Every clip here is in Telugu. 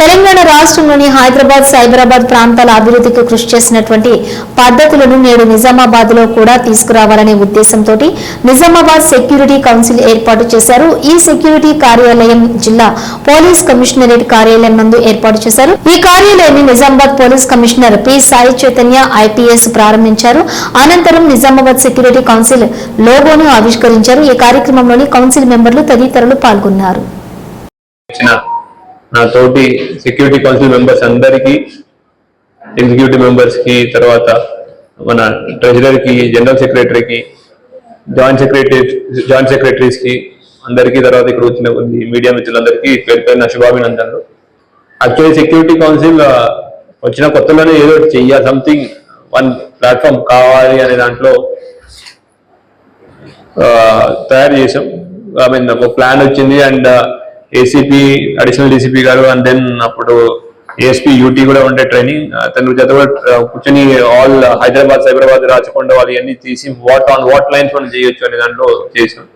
తెలంగాణ రాష్ట్రంలోని హైదరాబాద్ సైబరాబాద్ ప్రాంతాల అభివృద్ధికి కృషి చేసినటువంటి పద్ధతులను నేడు నిజామాబాద్లో కూడా తీసుకురావాలనే ఉద్దేశంతో నిజామాబాద్ సెక్యూరిటీ కౌన్సిల్ ఏర్పాటు చేశారు. ఈ సెక్యూరిటీ కార్యాలయం జిల్లా పోలీస్ కమిషనరేట్ కార్యాలయం నందు ఏర్పాటు చేశారు. ఈ కార్యాలయాన్ని Nizamabad police commissioner P. Sai Chaitanya IPS ప్రారంభించారు. అనంతరం నిజామాబాద్ సెక్యూరిటీ కౌన్సిల్ లోగోను ఆవిష్కరించారు. ఈ కార్యక్రమంలోని కౌన్సిల్ మెంబర్లు తదితరులు పాల్గొన్నారు. నా తోటి సెక్యూరిటీ కౌన్సిల్ మెంబర్స్ అందరికీ ఎగ్జిక్యూటివ్ మెంబర్స్కి తర్వాత మన ట్రెజరర్కి జనరల్ సెక్రటరీకి జాయింట్ సెక్రటరీ జాయింట్ సెక్రటరీస్కి అందరికీ తర్వాత ఇక్కడ వచ్చిన కొద్ది మీడియా మిత్రులందరికీ పేరు పేరున శుభాభినందనలు. యాక్చువల్లీ సెక్యూరిటీ కౌన్సిల్ వచ్చిన కొత్తలోనే ఏదో ఒకటి చెయ్యాలి సంథింగ్ వన్ ప్లాట్ఫామ్ కావాలి అనే దాంట్లో తయారు చేసాం ఐ మీన్ ఒక ప్లాన్ వచ్చింది అండ్ ఏసీపీ అడిషనల్ డీసీపీ గారు అండ్ దెన్ అప్పుడు ఏఎస్పీ యూటీ కూడా ఉండే ట్రైనింగ్ తన చేత కూడా కూర్చొని ఆల్ హైదరాబాద్ సైబరాబాద్ రాచకొండ వాళ్ళు తీసి వాట్ ఆన్ వాట్ లైన్స్ మనం చేయొచ్చు అనే దాంట్లో చేసాం.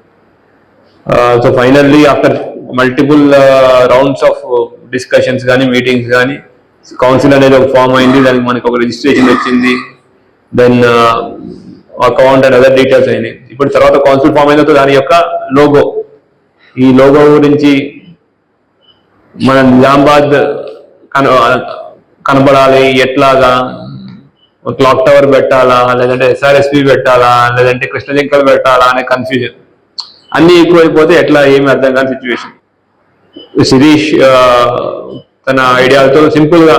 So finally after multiple rounds of discussions కానీ మీటింగ్స్ కానీ కౌన్సిల్ అనేది ఒక ఫామ్ అయింది. దానికి మనకి ఒక రిజిస్ట్రేషన్ వచ్చింది. Then account and other details అయినాయి. ఇప్పుడు తర్వాత కౌన్సిల్ ఫామ్ అయిన దాని యొక్క లోగో ఈ లోగో గురించి మన నిజామాబాద్ కన కనబడాలి ఎట్లాగా? క్లాక్ టవర్ పెట్టాలా? లేదంటే ఎస్ఆర్ఎస్పి పెట్టాలా? లేదంటే కృష్ణజింకలు పెట్టాలా? అనే కన్ఫ్యూజన్ అన్ని ఎక్కువైపోతే ఎట్లా ఏమి అర్థం కాని సిచ్యువేషన్ శిరీష్ తన ఐడియాలతో సింపుల్గా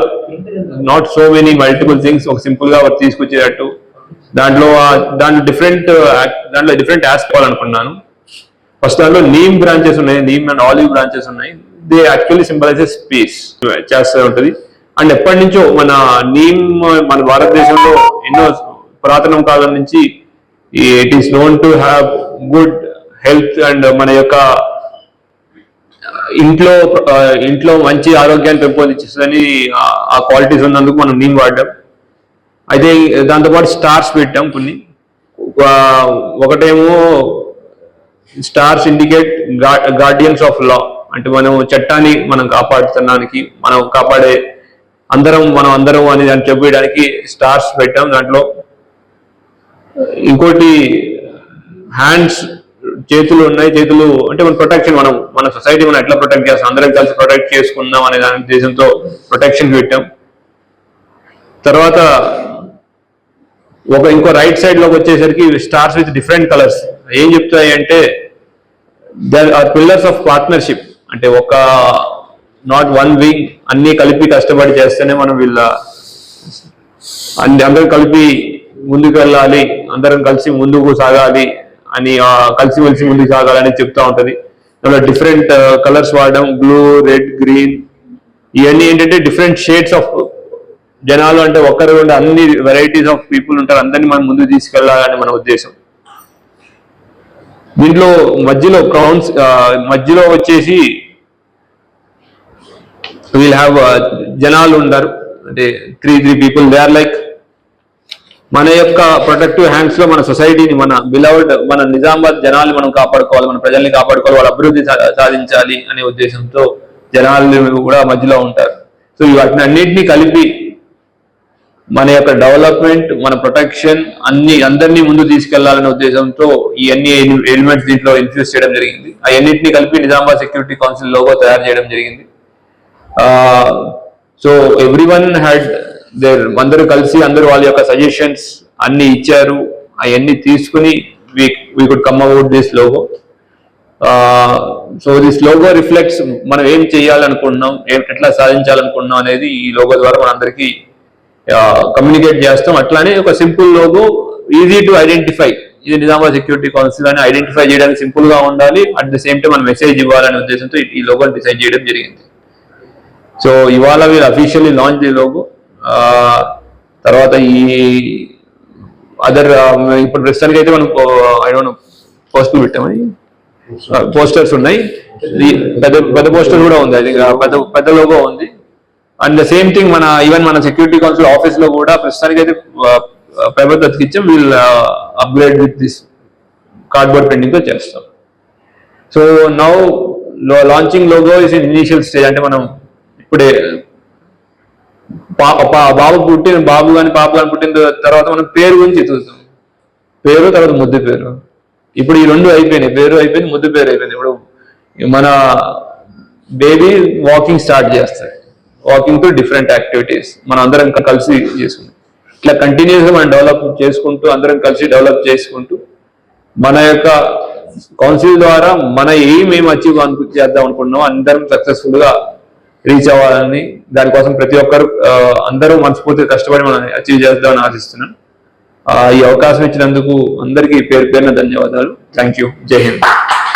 not so many multiple things ఒక సింపుల్గా వర్క్ తీసుకొచ్చేటట్టు. దాంట్లో దాంట్లో డిఫరెంట్ దాంట్లో డిఫరెంట్ యాస్పెక్ట్ అనుకున్నాను ఫస్ట్ దాంట్లో నీమ్ బ్రాంచెస్ ఉన్నాయి. నీమ్ అండ్ ఆలివ్ బ్రాంచెస్ ఉన్నాయి. దే యాక్చువల్లీ సింబలైజెస్ స్పేస్ చేస్తూ ఉంటుంది. అండ్ ఎప్పటి నుంచో మన నీమ్ మన భారతదేశంలో ఎన్నో పురాతనం కాలం నుంచి it is known to have good health and మన యొక్క ఇంట్లో ఇంట్లో మంచి ఆరోగ్యాన్ని పెంపొందించేస్తుందని ఆ- క్వాలిటీస్ ఉన్నందుకు మనం నీమ్ వాడడం. అయితే దాంతోపాటు స్టార్స్ పెట్టాం కొన్ని. ఒకటేమో stars indicate guardians of law. అంటే మనం చట్టాన్ని మనం కాపాడుతున్నానికి మనం కాపాడే అందరం మనం అందరం అని దాన్ని చెప్పడానికి స్టార్స్ పెట్టాం. దాంట్లో ఇంకోటి హ్యాండ్స్ చేతులు ఉన్నాయి. చేతులు అంటే మన ప్రొటెక్షన్ మనం మన సొసైటీ మనం ఎట్లా ప్రొటెక్ట్ చేస్తాం? అందరం కలిసి ప్రొటెక్ట్ చేసుకుందాం అనే దాని ఉద్దేశంతో ప్రొటెక్షన్ పెట్టాం. తర్వాత ఒక ఇంకో రైట్ సైడ్లోకి వచ్చేసరికి స్టార్స్ విత్ డిఫరెంట్ కలర్స్ ఏం చెప్తాయి అంటే there are pillars of partnership అంటే ఒక నాట్ వన్ వింగ్ అన్నీ కలిపి కష్టపడి చేస్తేనే మనం వీళ్ళ అన్ని అందరం కలిపి ముందుకు వెళ్ళాలి అందరం కలిసి ముందుకు సాగాలి అని కలిసి మెలిసి ముందుకు సాగాలని చెప్తా ఉంటుంది. దాంట్లో డిఫరెంట్ కలర్స్ uh, వాడడం బ్లూ రెడ్ గ్రీన్ ఇవన్నీ ఏంటంటే డిఫరెంట్ షేడ్స్ ఆఫ్ జనాలు అంటే ఒక్కరు ఉండే అన్ని వెరైటీస్ ఆఫ్ పీపుల్ ఉంటారు. అందరినీ మనం ముందుకు తీసుకెళ్ళాలని మన ఉద్దేశం. దీంట్లో మధ్యలో క్రౌన్స్ మధ్యలో వచ్చేసి వీల్ హ్యావ్ జనాలు ఉండరు అంటే three three people they are like మన యొక్క ప్రొటెక్టివ్ హ్యాండ్స్లో మన సొసైటీని మన బిలౌడ్ మన నిజామాబాద్ జనాల్ని మనం కాపాడుకోవాలి మన ప్రజల్ని కాపాడుకోవాలి వాళ్ళ అభివృద్ధి సాధించాలి అనే ఉద్దేశంతో జనాలు కూడా మధ్యలో ఉంటారు. సో వాటిని అన్నింటినీ కలిపి మన యొక్క డెవలప్మెంట్ మన ప్రొటెక్షన్ అన్ని అందరినీ ముందు తీసుకెళ్ళాలనే ఉద్దేశంతో ఈ అన్ని ఎలిమెంట్స్ దీంట్లో ఇన్ఫ్యూజ్ చేయడం జరిగింది. అవన్నింటినీ కలిపి నిజామాబాద్ సెక్యూరిటీ కౌన్సిల్ లోగో తయారు చేయడం జరిగింది. So everyone had their అందరూ కలిసి అందరూ వాళ్ళ యొక్క సజెషన్స్ అన్ని ఇచ్చారు. అవన్నీ తీసుకుని we could come out this logo so this logo reflects మనం ఏం చేయాలనుకుంటున్నాం ఏం ఎట్లా సాధించాలనుకుంటున్నాం అనేది ఈ లోగో ద్వారా మనందరికీ కమ్యూనికేట్ చేస్తాం. అట్లానే ఒక simple logo easy to identify ఇది నిజామాబాద్ సెక్యూరిటీ కౌన్సిల్ అని ఐడెంటిఫై చేయడానికి సింపుల్గా ఉండాలి. అట్ ద సేమ్ టైం మనం మెసేజ్ ఇవ్వాలనే ఉద్దేశంతో ఈ- లోగోని డిసైడ్ చేయడం జరిగింది. సో ఇవాళ వీళ్ళు అఫీషియల్లీ లాంచ్ ది లోగో తర్వాత ఈ అదర్ ఇప్పుడు ప్రస్తుతానికి అయితే మనం ఐ డోంట్ పోస్టులు పెట్టామని పోస్టర్స్ ఉన్నాయి. పెద్ద పెద్ద పోస్టర్ కూడా ఉంది. అది పెద్ద పెద్ద లోగో ఉంది. అండ్ ద సేమ్ థింగ్ మన ఈవెన్ మన సెక్యూరిటీ కౌన్సిల్ ఆఫీస్లో కూడా ప్రస్తుతానికి అయితే paper బతికిచ్చాం we'll upgrade with this cardboard ప్రింటింగ్తో చేస్తాం. So now launching logo is in initial stage అంటే మనం ఇప్పుడే పా- బాబు పుట్టిన బాబు కానీ పాప కానీ పుట్టిన తర్వాత మనం పేరు గురించి చూస్తాం పేరు తర్వాత ముద్దు పేరు. ఇప్పుడు ఈ రెండు అయిపోయినాయి. పేరు అయిపోయింది ముద్దు పేరు అయిపోయింది. ఇప్పుడు మన బేబీ వాకింగ్ స్టార్ట్ చేస్తాయి వాకింగ్తో డిఫరెంట్ యాక్టివిటీస్ మనం అందరం కలిసి చేసుకుంటాం. ఇట్లా కంటిన్యూస్గా మనం డెవలప్ చేసుకుంటూ అందరం కలిసి డెవలప్ చేసుకుంటూ మన యొక్క కౌన్సిల్ ద్వారా మన ఏం ఏం అచీవ్ అను చేద్దాం అనుకుంటున్నాం అందరం సక్సెస్ఫుల్గా రీచ్ అవ్వాలని దానికోసం ప్రతి ఒక్కరు అందరూ మనస్ఫూర్తిగా కష్టపడి మనం అచీవ్ చేద్దామని ఆశిస్తున్నాను ఈ అవకాశం ఇచ్చినందుకు అందరికీ పేరు పేరున ధన్యవాదాలు. థ్యాంక్ యూ జై హింద్